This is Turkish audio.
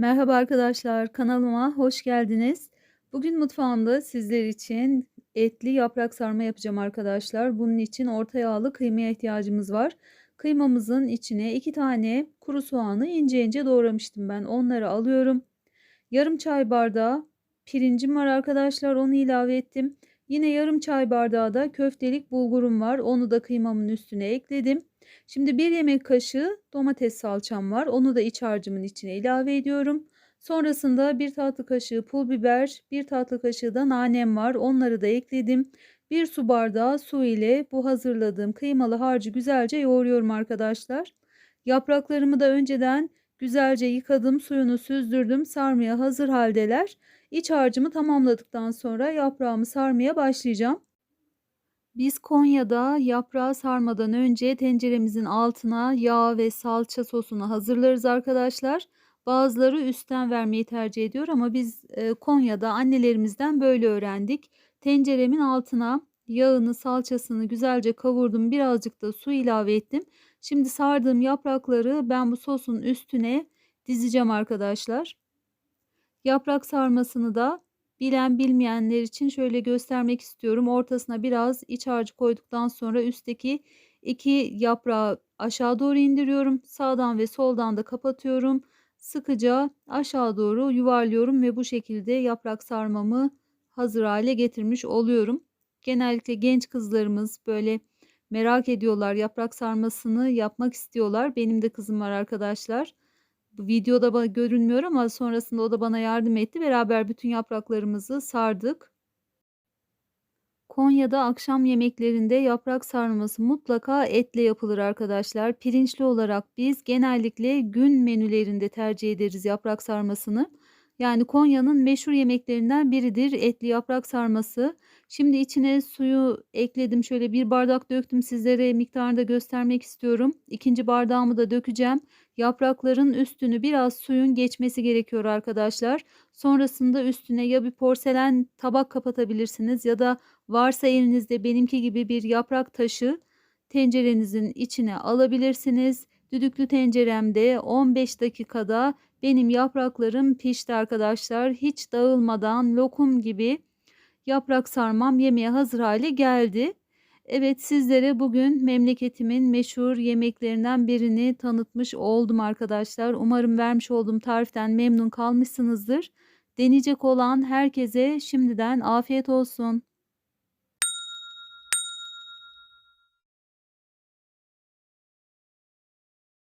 Merhaba arkadaşlar, kanalıma hoş geldiniz. Bugün mutfağımda sizler için etli yaprak sarma yapacağım arkadaşlar. Bunun için orta yağlı kıymaya ihtiyacımız var. Kıymamızın içine iki tane kuru soğanı ince ince doğramıştım ben. Onları alıyorum. Yarım çay bardağı pirincim var arkadaşlar. Onu ilave ettim. Yine yarım çay bardağı da köftelik bulgurum var. Onu da kıymamın üstüne ekledim. Şimdi bir yemek kaşığı domates salçam var. Onu da iç harcımın içine ilave ediyorum. Sonrasında bir tatlı kaşığı pul biber, bir tatlı kaşığı da nanem var. Onları da ekledim. Bir su bardağı su ile bu hazırladığım kıymalı harcı güzelce yoğuruyorum arkadaşlar. Yapraklarımı da önceden güzelce yıkadım, suyunu süzdürdüm. Sarmaya hazır haldeler. İç harcımı tamamladıktan sonra yaprağımı sarmaya başlayacağım. Biz Konya'da yaprağı sarmadan önce tenceremizin altına yağ ve salça sosunu hazırlarız arkadaşlar. Bazıları üstten vermeyi tercih ediyor ama biz e, Konya'da annelerimizden böyle öğrendik. Tenceremin altına yağını, salçasını güzelce kavurdum. Birazcık da su ilave ettim. Şimdi sardığım yaprakları ben bu sosun üstüne dizeceğim arkadaşlar. Yaprak sarmasını da Bilen bilmeyenler için şöyle göstermek istiyorum. Ortasına biraz iç harcı koyduktan sonra üstteki iki yaprağı aşağı doğru indiriyorum. Sağdan ve soldan da kapatıyorum. Sıkıca aşağı doğru yuvarlıyorum ve bu şekilde yaprak sarmamı hazır hale getirmiş oluyorum. Genellikle genç kızlarımız böyle merak ediyorlar yaprak sarmasını yapmak istiyorlar. Benim de kızım var arkadaşlar. Bu videoda bana görünmüyor ama sonrasında o da bana yardım etti. Beraber bütün yapraklarımızı sardık. Konya'da akşam yemeklerinde yaprak sarması mutlaka etle yapılır arkadaşlar. Pirinçli olarak biz genellikle gün menülerinde tercih ederiz yaprak sarmasını. Yani Konya'nın meşhur yemeklerinden biridir etli yaprak sarması. Şimdi içine suyu ekledim. Şöyle bir bardak döktüm sizlere miktarını da göstermek istiyorum. İkinci bardağımı da dökeceğim. Yaprakların üstünü biraz suyun geçmesi gerekiyor arkadaşlar. Sonrasında üstüne ya bir porselen tabak kapatabilirsiniz ya da varsa elinizde benimki gibi bir yaprak taşı tencerenizin içine alabilirsiniz. Düdüklü tenceremde 15 dakikada benim yapraklarım pişti arkadaşlar. Hiç dağılmadan lokum gibi yaprak sarmam yemeğe hazır hale geldi. Evet sizlere bugün memleketimin meşhur yemeklerinden birini tanıtmış oldum arkadaşlar. Umarım vermiş olduğum tariften memnun kalmışsınızdır. Deneyecek olan herkese şimdiden afiyet olsun.